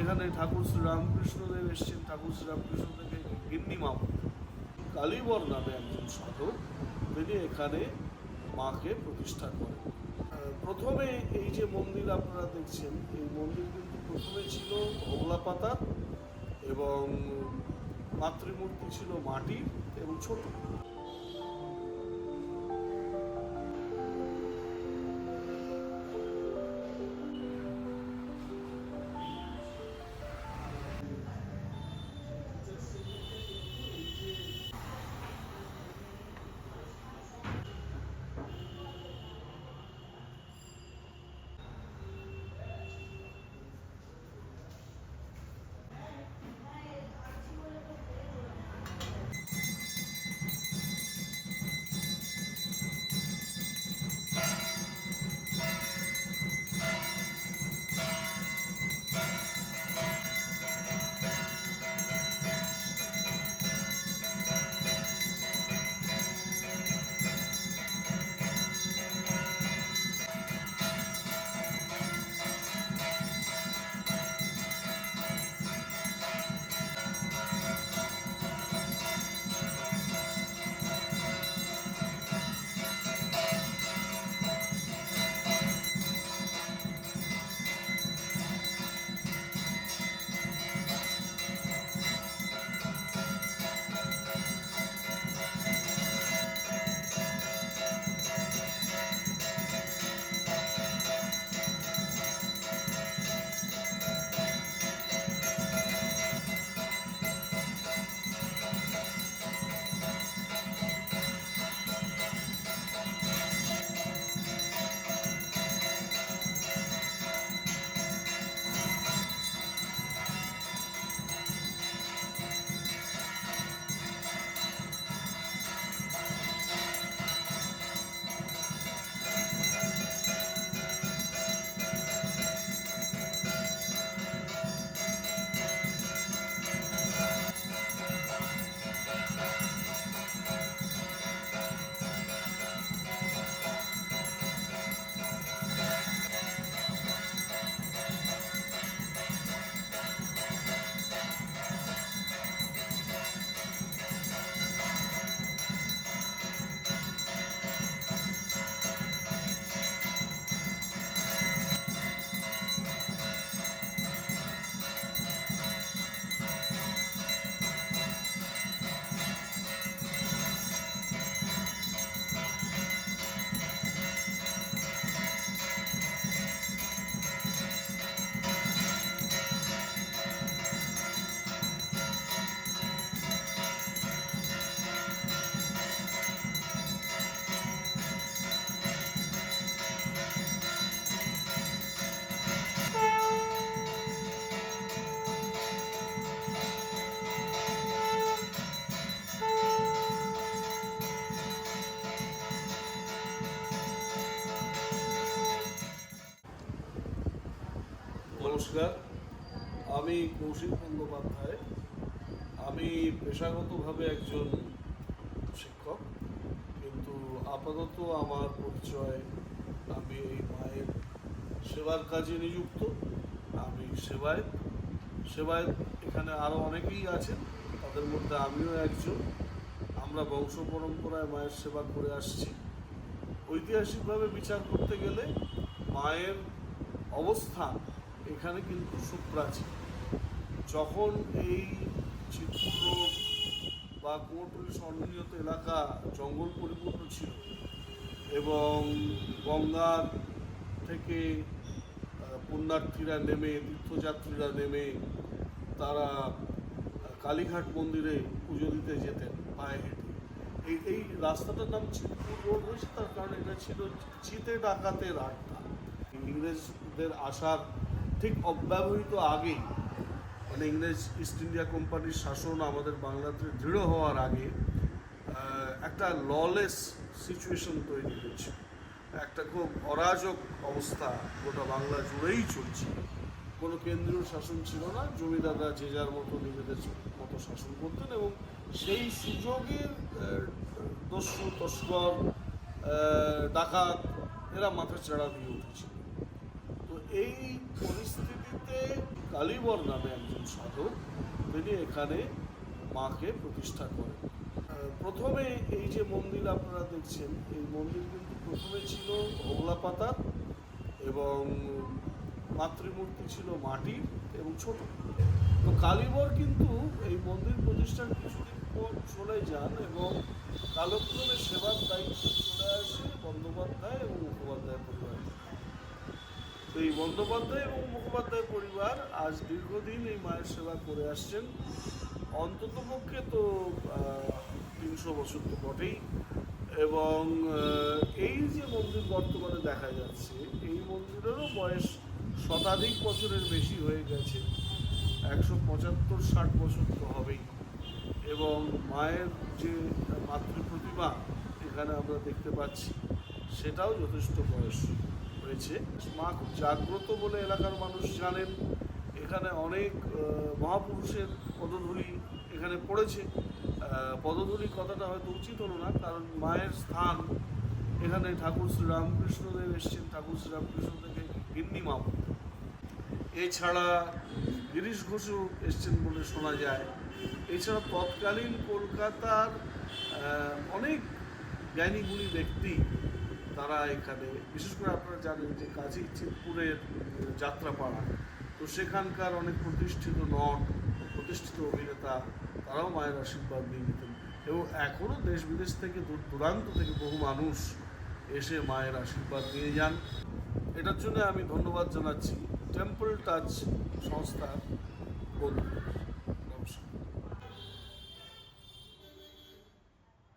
এখানে ঠাকুর শ্রীরামকৃষ্ণদেব এসছেন, ঠাকুর শ্রীরামকৃষ্ণদেবকে গিন্নি মা কালীবর নামে একজন সাধক, তিনি এখানে মাকে প্রতিষ্ঠা করেন। প্রথমে এই যে মন্দির আপনারা দেখছেন, এই মন্দির কিন্তু প্রথমে ছিল হোগলা পাতা এবং মাতৃমূর্তি ছিল মাটির এবং ছোট। নমস্কার। আমি কৌশিক বন্দ্যোপাধ্যায়। আমি পেশাগতভাবে একজন শিক্ষক, কিন্তু আপাতত আমার পরিচয়, আমি এই মায়ের সেবার কাজে নিযুক্ত। আমি সেবায় সেবায় এখানে আরও অনেকেই আছেন, তাদের মধ্যে আমিও একজন। আমরা বংশ পরম্পরায় মায়ের সেবা করে আসছি। ঐতিহাসিকভাবে বিচার করতে গেলে মায়ের অবস্থান এখানে কিন্তু সুপ্রাচীন যখন এই চিত্র বা কুমোরটুলি স্বর্ণনিয়ত এলাকা জঙ্গল পরিপূর্ণ ছিল এবং গঙ্গার থেকে পুণ্যার্থীরা নেমে, তীর্থযাত্রীরা নেমে তারা কালীঘাট মন্দিরে পুজো দিতে যেতেন পায়ে হেঁটে। এই এই রাস্তাটার নাম চিতপুর রোড হয়েছে তার কারণ এটা ছিল চিতে ডাকাতের আড্ডা। ইংরেজদের আসার ঠিক অব্যবহৃত আগেই মানে ইংরেজ ইস্ট ইন্ডিয়া কোম্পানির শাসন আমাদের বাংলাতে দৃঢ় হওয়ার আগে একটা ললেস সিচুয়েশন তৈরি হয়েছে। একটা খুব অরাজক অবস্থা গোটা বাংলা জুড়েই চলছে। কোনো কেন্দ্রীয় শাসন ছিল না, জমিদাররা যে যার মতো নিজেদের মতো শাসন করতেন এবং সেই সুযোগের দস্যু, তস্কর ডাকাত, এরা মাথা চাড়া দিয়ে উঠেছিল। এই পরিস্থিতিতে কালীবর নামে একজন সাধক, তিনি এখানে মাকে প্রতিষ্ঠা করেন। প্রথমে এই যে মন্দির আপনারা দেখছেন, এই মন্দির কিন্তু প্রথমে ছিল হোগলা পাতা এবং মাতৃমূর্তি ছিল মাটির এবং ছোট। তো কালীবর কিন্তু এই মন্দির প্রতিষ্ঠার কিছুদিন পর চলে যান এবং কালক্রমে সেবার দায়িত্ব চলে আসে বন্দ্যোপাধ্যায় এবং মুখোপাধ্যায় পরিবার তো এই বন্দ্যোপাধ্যায় এবং মুখোপাধ্যায় পরিবার আজ দীর্ঘদিন এই মায়ের সেবা করে আসছেন। অন্তত পক্ষে তো তিনশো বছর তো বটেই। এবং এই যে মন্দির বর্তমানে দেখা যাচ্ছে, এই মন্দিরেরও বয়স শতাধিক বছরের বেশি হয়ে গেছে। একশো পঁচাত্তর, ষাট বছর তো হবেই। এবং মায়ের যে মাতৃ প্রতিমা এখানে আমরা দেখতে পাচ্ছি, সেটাও যথেষ্ট বয়স। হয়েছে। মা খুব জাগ্রত বলে এলাকার মানুষ জানেন, এখানে অনেক মহাপুরুষের পদধূলি এখানে পড়েছে। পদধূলি কথাটা হয়তো উচিত হলো না, কারণ মায়ের স্থান এখানে ঠাকুর শ্রী রামকৃষ্ণদেব এসছেন, ঠাকুর শ্রী রামকৃষ্ণ থেকে গিন্নি মা এছাড়া গিরিশ ঘোষও এসছেন বলে শোনা যায়। এছাড়া তৎকালীন কলকাতার অনেক জ্ঞানী গুণী ব্যক্তি তারা এখানে, বিশেষ করে আপনারা জানেন যে কাজী চিতপুরের যাত্রাপাড়া। তো সেখানকার অনেক প্রতিষ্ঠিত নট, প্রতিষ্ঠিত অভিনেতা, তারাও মায়ের আশীর্বাদ নিয়ে নিতেন। এবং এখনও দেশ বিদেশ থেকে দূর দূরান্ত থেকে বহু মানুষ এসে মায়ের আশীর্বাদ নিয়ে যান। এটার জন্য আমি ধন্যবাদ জানাচ্ছি। টেম্পল টাচ সংস্থা বন্ধুদের